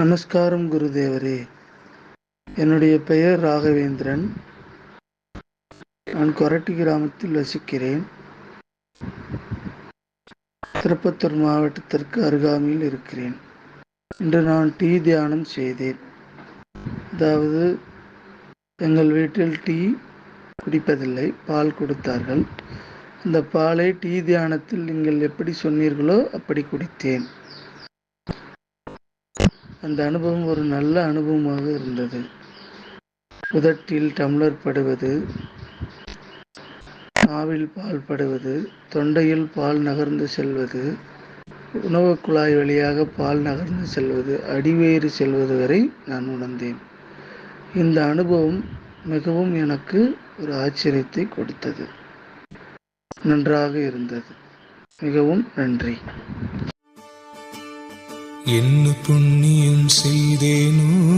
நமஸ்காரம் குருதேவரே. என்னுடைய பெயர் ராகவேந்திரன். நான் கொரட்டி கிராமத்தில் வசிக்கிறேன். திருப்பத்தூர் மாவட்டத்திற்கு அருகாமையில் இருக்கிறேன். இன்று நான் டீ தியானம் செய்தேன். அதாவது எங்கள் வீட்டில் டீ குடிப்பதில்லை பால் கொடுத்தார்கள். அந்த பாலை டீ தியானத்தில் நீங்கள் எப்படி சொன்னீர்களோ அப்படி குடித்தேன். அந்த அனுபவம் ஒரு நல்ல அனுபவமாக இருந்தது. உதட்டில் டம்ளர் படுவது நாவில் பால் படுவது தொண்டையில் பால் நகர்ந்து செல்வது உணவு குழாய் வழியாக பால் நகர்ந்து செல்வது அடிவேறு செல்வது வரை நான் உணர்ந்தேன். இந்த அனுபவம் மிகவும் எனக்கு ஒரு ஆச்சரியத்தை கொடுத்தது. நன்றாக இருந்தது. மிகவும் நன்றி. என்ன புண்ணியம் செய்தேனோ?